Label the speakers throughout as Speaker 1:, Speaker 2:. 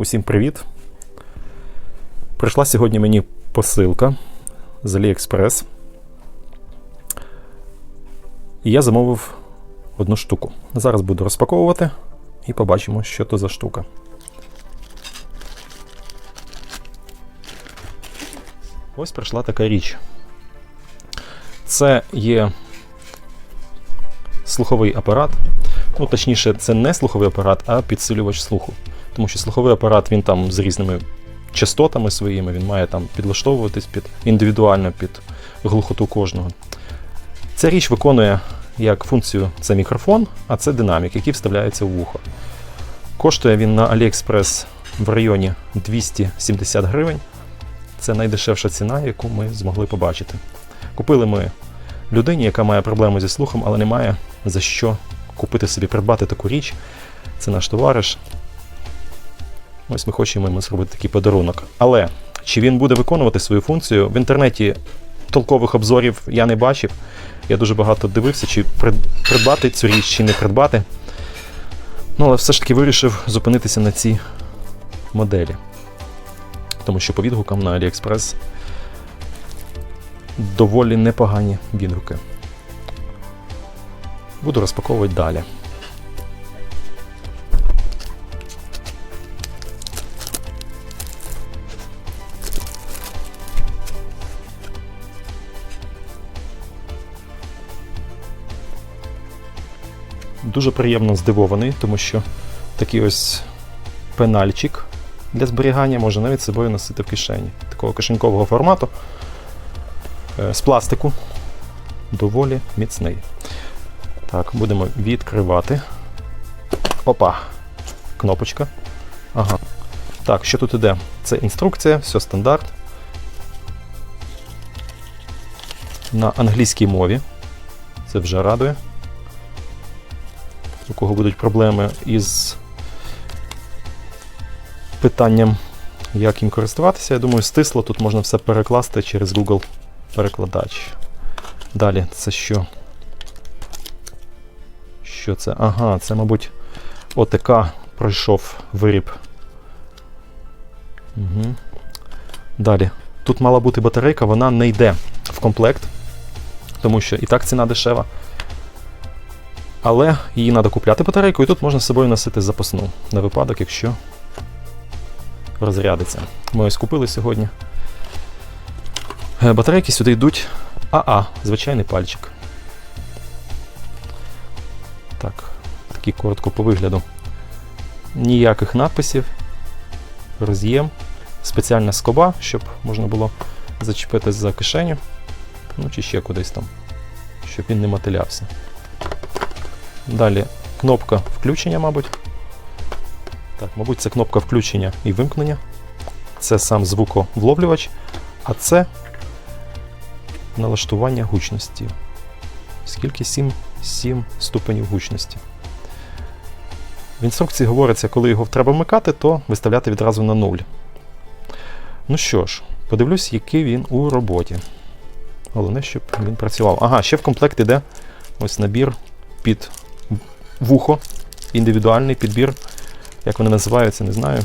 Speaker 1: Усім привіт! Прийшла сьогодні мені посилка з AliExpress. І я замовив одну штуку. Зараз буду розпаковувати і побачимо, що то за штука. Ось прийшла така річ. Це є слуховий апарат. Ну, точніше, це не слуховий апарат, а підсилювач слуху. Тому що слуховий апарат він там з різними частотами своїми, він має там підлаштовуватись під індивідуально під глухоту кожного. Ця річ виконує як функцію це мікрофон, а це динамік, який вставляється в вухо. Коштує він на AliExpress в районі 270 гривень. Це найдешевша ціна, яку ми змогли побачити. Купили ми людині, яка має проблеми зі слухом, але не має за що купити собі, придбати таку річ. Це наш товариш. Ось ми хочемо йому зробити такий подарунок. Але чи він буде виконувати свою функцію? В інтернеті толкових обзорів я не бачив. Я дуже багато дивився, чи придбати цю річ, чи не придбати. Ну, але все ж таки вирішив зупинитися на цій моделі. Тому що по відгукам на AliExpress доволі непогані відгуки. Буду розпаковувати далі. Дуже приємно здивований, тому що такий ось пенальчик для зберігання можна навіть собою носити в кишені. Такого кишенькового формату е, з пластику. Доволі міцний. Так, будемо відкривати. Опа! Кнопочка. Ага. Так, що тут іде? Це інструкція, все стандарт. На англійській мові. Це вже радує. У кого будуть проблеми із питанням, як їм користуватися, я думаю, стисло тут можна все перекласти через Google перекладач. Далі, це що? Що це? Ага, це, мабуть, ОТК пройшов виріб. Угу. Далі. Тут мала бути батарейка, вона не йде в комплект, тому що і так ціна дешева. Але її треба купляти батарейку, і тут можна з собою носити запасну на випадок, якщо розрядиться. Ми ось купили сьогодні. Е, Батарейки сюди йдуть АА, звичайний пальчик. Так, такий коротко по вигляду. Ніяких надписів, роз'єм, спеціальна скоба, щоб можна було зачепити за кишеню, ну чи ще кудись там, щоб він не мотилявся. Далі кнопка включення, мабуть. Так, мабуть, це кнопка включення і вимкнення. Це сам звуковловлювач, а це налаштування гучності. Скільки 7, 7 ступенів гучності. В інструкції говориться, коли його треба вмикати, то виставляти відразу на 0. Ну що ж, подивлюсь, який він у роботі. Головне, щоб він працював. Ага, ще в комплект іде ось набір під вухо, індивідуальний підбір. Як вони називаються, не знаю.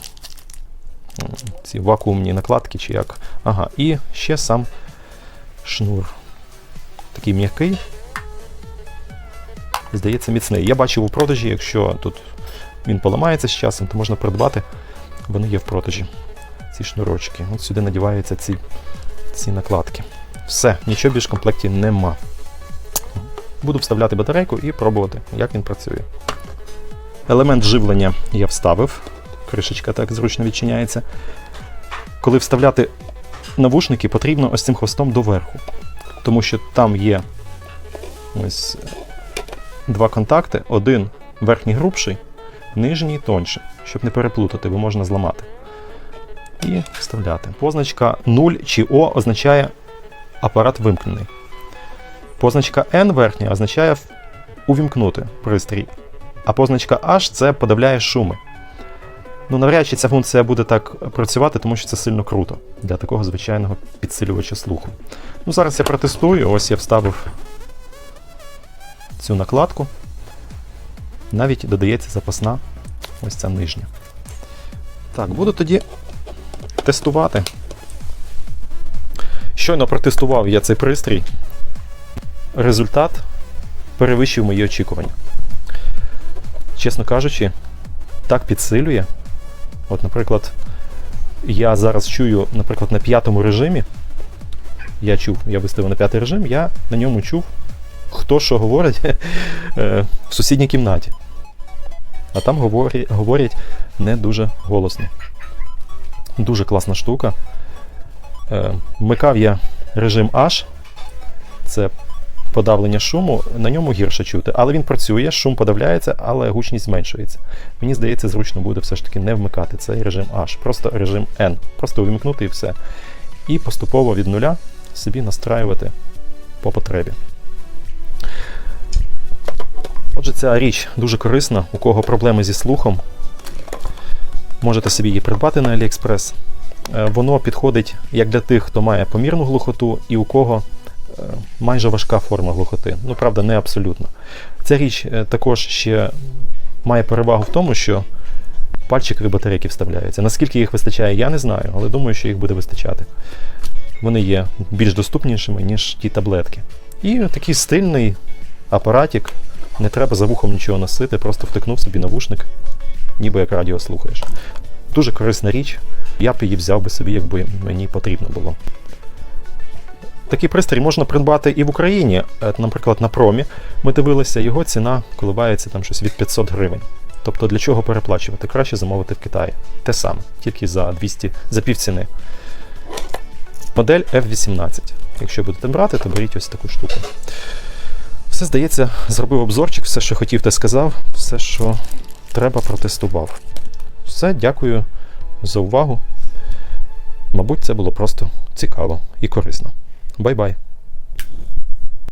Speaker 1: Ці вакуумні накладки чи як. Ага, і ще сам шнур. Такий м'який. Здається, міцний. Я бачив у продажі, якщо тут він поламається з часом, то можна придбати. Вони є в продажі. Ці шнурочки. От сюди надіваються ці, ці накладки. Все, нічого більш в комплекті нема. Буду вставляти батарейку і пробувати, як він працює. Елемент живлення я вставив. Кришечка так зручно відчиняється. Коли вставляти навушники, потрібно ось цим хвостом доверху. Тому що там є ось два контакти: один верхній грубший, нижній тонший, щоб не переплутати, бо можна зламати. І вставляти. Позначка 0 чи О означає апарат вимкнений. Позначка N верхня означає увімкнути пристрій. А позначка H це подавляє шуми. Ну, навряд чи ця функція буде так працювати, тому що це сильно круто для такого звичайного підсилювача слуху. Ну, Зараз я протестую, ось я вставив цю накладку. Навіть додається запасна ось ця нижня. Так, буду тоді тестувати. Щойно протестував я цей пристрій. Результат перевищив мої очікування. Чесно кажучи, так підсилює. От, наприклад, я зараз чую, наприклад, на п'ятому режимі. Я чув, я виставив на п'ятий режим, я на ньому чув, хто що говорить е, в сусідній кімнаті. А там говорять, говорять не дуже голосно. Дуже класна штука. Е, Вмикав я режим H, це подавлення шуму, на ньому гірше чути. Але він працює, шум подавляється, але гучність зменшується. Мені здається, зручно буде все ж таки не вмикати цей режим H, просто режим N. Просто увімкнути і все. І поступово від нуля собі настраювати по потребі. Отже, ця річ дуже корисна. У кого проблеми зі слухом, можете собі її придбати на AliExpress. Е, Воно підходить як для тих, хто має помірну глухоту, і у кого майже важка форма глухоти. Ну, правда, не абсолютно. Ця річ е, також ще має перевагу в тому, що пальчикові батарейки вставляються. Наскільки їх вистачає, я не знаю, але думаю, що їх буде вистачати. Вони є більш доступнішими, ніж ті таблетки. І такий стильний апаратик. Не треба за вухом нічого носити, просто втикнув собі навушник, ніби як радіо слухаєш. Дуже корисна річ. Я б її взяв би собі, якби мені потрібно було. Такий пристрій можна придбати і в Україні. Е, Наприклад, на промі ми дивилися, його ціна коливається там щось від 500 гривень. Тобто для чого переплачувати? Краще замовити в Китаї. Те саме, тільки за 200, за півціни. Модель F18. Якщо будете брати, то беріть ось таку штуку. Все, здається, зробив обзорчик, все, що хотів, те сказав, все, що треба, протестував. Все, дякую за увагу. Мабуть, це було просто цікаво і корисно. Бай-бай!